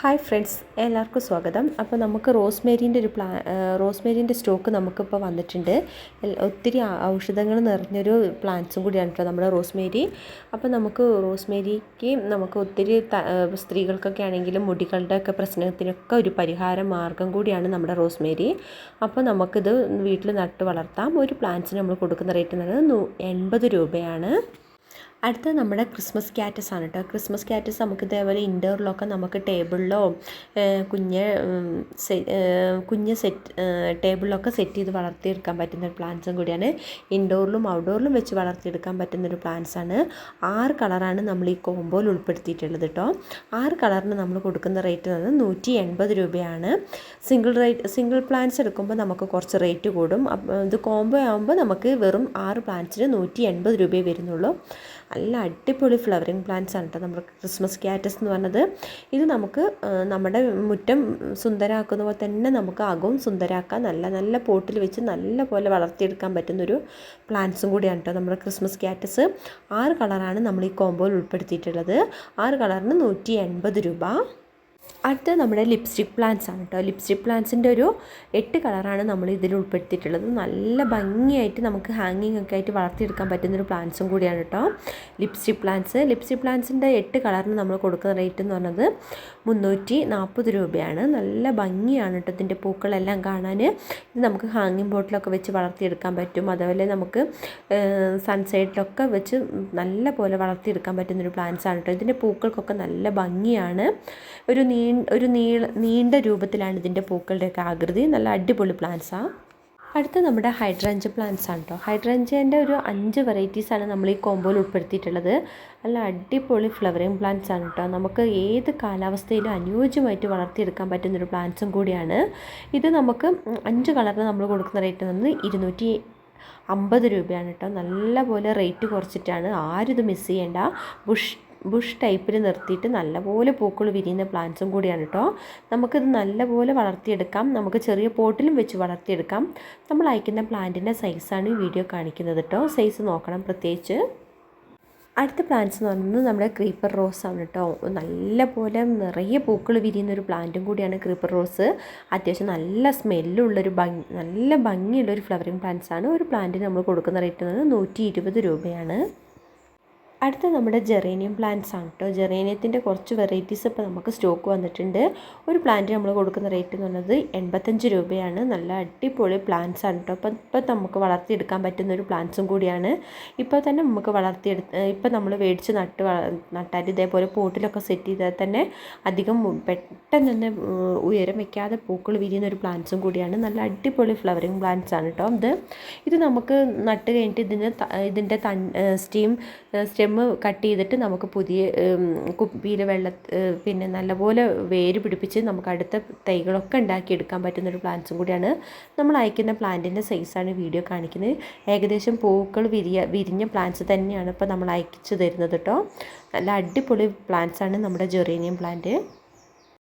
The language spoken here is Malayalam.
ഹായ് ഫ്രണ്ട്സ് എല്ലാവർക്കും സ്വാഗതം. അപ്പോൾ നമുക്ക് റോസ്മേരിന്റെ ഒരു പ്ലാ റോസ്മേരിന്റെ സ്റ്റോക്ക് നമുക്കിപ്പോൾ വന്നിട്ടുണ്ട്. ഒത്തിരി ഔഷധങ്ങൾ നിറഞ്ഞൊരു പ്ലാന്റ്സും കൂടിയാണ് കേട്ടോ നമ്മുടെ റോസ്മേരി. അപ്പോൾ നമുക്ക് റോസ്മേരിക്ക് നമുക്ക് ഒത്തിരി സ്ത്രീകൾക്കൊക്കെ ആണെങ്കിലും മുടികളുടെ ഒക്കെ പ്രശ്നത്തിനൊക്കെ ഒരു പരിഹാര മാർഗം കൂടിയാണ് നമ്മുടെ റോസ്മേരി. അപ്പോൾ നമുക്കിത് വീട്ടിൽ നട്ട് വളർത്താം. ഒരു പ്ലാന്റ്സിന് നമ്മൾ കൊടുക്കുന്ന റേറ്റ് എന്ന് പറയുന്നത് എൺപത് രൂപയാണ്. അടുത്ത നമ്മുടെ ക്രിസ്മസ് ക്യാറ്റസ് ആണ് കേട്ടോ ക്രിസ്മസ് ക്യാറ്റസ് നമുക്ക് ഇതേപോലെ ഇൻഡോറിലൊക്കെ നമുക്ക് ടേബിളിലോ കുഞ്ഞ് കുഞ്ഞ് സെറ്റ് ടേബിളിലൊക്കെ സെറ്റ് ചെയ്ത് വളർത്തിയെടുക്കാൻ പറ്റുന്ന ഒരു പ്ലാന്റ്സും കൂടിയാണ്. ഇൻഡോറിലും ഔട്ട്ഡോറിലും വെച്ച് വളർത്തിയെടുക്കാൻ പറ്റുന്ന ഒരു പ്ലാന്റ്സ് ആണ്. ആറ് കളറാണ് നമ്മൾ ഈ കോമ്പോയിൽ ഉൾപ്പെടുത്തിയിട്ടുള്ളത് കേട്ടോ ആറ് കളറിന് നമ്മൾ കൊടുക്കുന്ന റേറ്റ് എന്ന് നൂറ്റി എൺപത് രൂപയാണ്. സിംഗിൾ റേറ്റ് സിംഗിൾ പ്ലാന്റ്സ് എടുക്കുമ്പോൾ നമുക്ക് കുറച്ച് റേറ്റ് കൂടും. ഇത് കോംബോ ആകുമ്പോൾ നമുക്ക് വെറും ആറ് പ്ലാന്റ്സിന് നൂറ്റി എൺപത് രൂപയെ വരുന്നുള്ളൂ. നല്ല അടിപൊളി ഫ്ലവറിങ് പ്ലാന്റ്സ് ആണ് കേട്ടോ നമ്മുടെ ക്രിസ്മസ് ക്യാറ്റസ് എന്ന് പറഞ്ഞത്. ഇത് നമുക്ക് നമ്മുടെ മുറ്റം സുന്ദരമാക്കുന്ന പോലെ തന്നെ നമുക്ക് അകവും സുന്ദരമാക്കാൻ നല്ല നല്ല പോട്ടിൽ വെച്ച് നല്ല പോലെ വളർത്തിയെടുക്കാൻ പറ്റുന്നൊരു പ്ലാന്റ്സും കൂടിയാണ് കേട്ടോ നമ്മുടെ ക്രിസ്മസ് ക്യാറ്റസ് ആറ് കളറാണ് നമ്മൾ ഈ കോമ്പോയിൽ ഉൾപ്പെടുത്തിയിട്ടുള്ളത്. ആറ് കളറിന് നൂറ്റി എൺപത് രൂപ. അടുത്ത നമ്മുടെ ലിപ്സ്റ്റിക് പ്ലാന്റ്സ് ആണ് കേട്ടോ. ലിപ്സ്റ്റിക് പ്ലാന്റ്സിന്റെ ഒരു എട്ട് കളറാണ് നമ്മൾ ഇതിൽ ഉൾപ്പെടുത്തിയിട്ടുള്ളത്. നല്ല ഭംഗിയായിട്ട് നമുക്ക് ഹാങ്ങിങ് ഒക്കെ ആയിട്ട് വളർത്തിയെടുക്കാൻ പറ്റുന്നൊരു പ്ലാന്റ്സും കൂടിയാണ് കേട്ടോ. Lipstick plants. ലിപ്സ്റ്റിക് പ്ലാന്റ്സിന്റെ എട്ട് കളറിന് നമ്മൾ കൊടുക്കുന്ന റേറ്റ് എന്ന് പറഞ്ഞത് മുന്നൂറ്റി നാൽപ്പത് രൂപയാണ്. നല്ല ഭംഗിയാണ് കേട്ടോ ഇതിന്റെ പൂക്കളെല്ലാം കാണാൻ. ഇത് നമുക്ക് ഹാങ്ങിങ് ബോട്ടിലൊക്കെ വെച്ച് വളർത്തിയെടുക്കാൻ പറ്റും. അതുപോലെ നമുക്ക് സൺസൈഡിലൊക്കെ വെച്ച് നല്ല പോലെ വളർത്തിയെടുക്കാൻ പറ്റുന്നൊരു പ്ലാന്റ്സ് ആണ് കേട്ടോ. ഇതിന്റെ പൂക്കൾക്കൊക്കെ നല്ല ഭംഗിയാണ്. ഒരു നീ ഒരു നീള നീണ്ട രൂപത്തിലാണ് ഇതിന്റെ പൂക്കളുടെയൊക്കെ ആകൃതി. നല്ല അടിപൊളി പ്ലാന്റ്സാണ് അടുത്ത നമ്മുടെ ഹൈഡ്രഞ്ച് പ്ലാന്റ്സ് ആണ് കേട്ടോ ഹൈഡ്രഞ്ചേന്റെ ഒരു അഞ്ച് വെറൈറ്റീസ് ആണ് നമ്മൾ ഈ കോമ്പോയിൽ ഉൾപ്പെടുത്തിയിട്ടുള്ളത്. നല്ല അടിപൊളി ഫ്ലവറിങ് പ്ലാന്റ്സ് ആണ് കേട്ടോ നമുക്ക് ഏത് കാലാവസ്ഥയിലും അനുയോജ്യമായിട്ട് വളർത്തിയെടുക്കാൻ പറ്റുന്നൊരു പ്ലാന്റ്സും കൂടിയാണ്. ഇത് നമുക്ക് അഞ്ച് കളറിന് നമ്മൾ കൊടുക്കുന്ന റേറ്റ് വന്നത് ഇരുന്നൂറ്റി അമ്പത് രൂപയാണ് കേട്ടോ നല്ല പോലെ റേറ്റ് കുറച്ചിട്ടാണ്. ആരും ഇത് മിസ് ചെയ്യേണ്ട. ബുഷ് ബുഷ് ടൈപ്പിൽ നിർത്തിയിട്ട് നല്ലപോലെ പൂക്കൾ വിരിയുന്ന പ്ലാന്റ്സും കൂടിയാണ് കേട്ടോ നമുക്കിത് നല്ലപോലെ വളർത്തിയെടുക്കാം. നമുക്ക് ചെറിയ പോട്ടിലും വെച്ച് വളർത്തിയെടുക്കാം. നമ്മൾ അയക്കുന്ന പ്ലാന്റിന്റെ സൈസാണ് ഈ വീഡിയോ കാണിക്കുന്നത് കേട്ടോ സൈസ് നോക്കണം പ്രത്യേകിച്ച്. അടുത്ത പ്ലാന്റ്സ് എന്ന് പറയുന്നത് നമ്മുടെ ക്രീപ്പർ റോസ് ആണ് കേട്ടോ നല്ല പോലെ നിറയെ പൂക്കൾ വിരിയുന്ന ഒരു പ്ലാന്റും കൂടിയാണ് ക്രീപ്പർ റോസ് അത്യാവശ്യം നല്ല സ്മെല്ലുള്ളൊരു ഭംഗി നല്ല ഭംഗിയുള്ളൊരു ഫ്ലവറിങ് പ്ലാന്റ്സ് ആണ്. ഒരു പ്ലാന്റിന് നമ്മൾ കൊടുക്കുന്ന റേറ്റ് എന്ന് പറയുന്നത് നൂറ്റി രൂപയാണ്. അടുത്ത നമ്മുടെ ജെറേനിയം പ്ലാന്റ്സ് ആണ് കേട്ടോ. ജെറേനിയത്തിന്റെ കുറച്ച് വെറൈറ്റീസ് ഇപ്പോൾ നമുക്ക് സ്റ്റോക്ക് വന്നിട്ടുണ്ട്. ഒരു പ്ലാന്റ് നമ്മൾ കൊടുക്കുന്ന റേറ്റ് എന്ന് പറയുന്നത് എൺപത്തഞ്ച് രൂപയാണ്. നല്ല അടിപൊളി പ്ലാന്റ്സ് ആണ് കേട്ടോ. അപ്പം ഇപ്പം നമുക്ക് വളർത്തിയെടുക്കാൻ പറ്റുന്ന ഒരു പ്ലാന്റ്സും കൂടിയാണ്. ഇപ്പോൾ തന്നെ നമുക്ക് വളർത്തിയെടുത്ത് ഇപ്പം നമ്മൾ മേടിച്ച് നട്ട് നട്ടാൽ ഇതേപോലെ പോട്ടിലൊക്കെ സെറ്റ് ചെയ്താൽ തന്നെ അധികം പെട്ടെന്ന് തന്നെ ഉയരം വയ്ക്കാതെ പൂക്കൾ വിരിയുന്ന ഒരു പ്ലാന്റ്സും കൂടിയാണ്. നല്ല അടിപൊളി ഫ്ലവറിങ് പ്ലാന്റ്സ് ആണ് കേട്ടോ ഇത്. ഇത് നമുക്ക് നട്ട് കഴിഞ്ഞിട്ട് ഇതിന് ഇതിന്റെ തൺ സ്റ്റീം സ്റ്റെമ്മ് കട്ട് ചെയ്തിട്ട് നമുക്ക് പുതിയ കുപ്പിയിൽ വെള്ള പിന്നെ നല്ലപോലെ വേര് പിടിപ്പിച്ച് നമുക്ക് അടുത്ത തൈകളൊക്കെ ഉണ്ടാക്കിയെടുക്കാൻ പറ്റുന്നൊരു പ്ലാന്റ്സും കൂടിയാണ്. നമ്മൾ അയക്കുന്ന പ്ലാന്റിന്റെ സൈസാണ് വീഡിയോ കാണിക്കുന്നത്. ഏകദേശം പൂക്കൾ വിരിയ വിരിഞ്ഞ പ്ലാന്റ്സ് തന്നെയാണ് ഇപ്പോൾ നമ്മൾ അയച്ചു തരുന്നത് കേട്ടോ. നല്ല അടിപൊളി പ്ലാന്റ്സാണ് നമ്മുടെ ജെറേനിയം പ്ലാന്റ്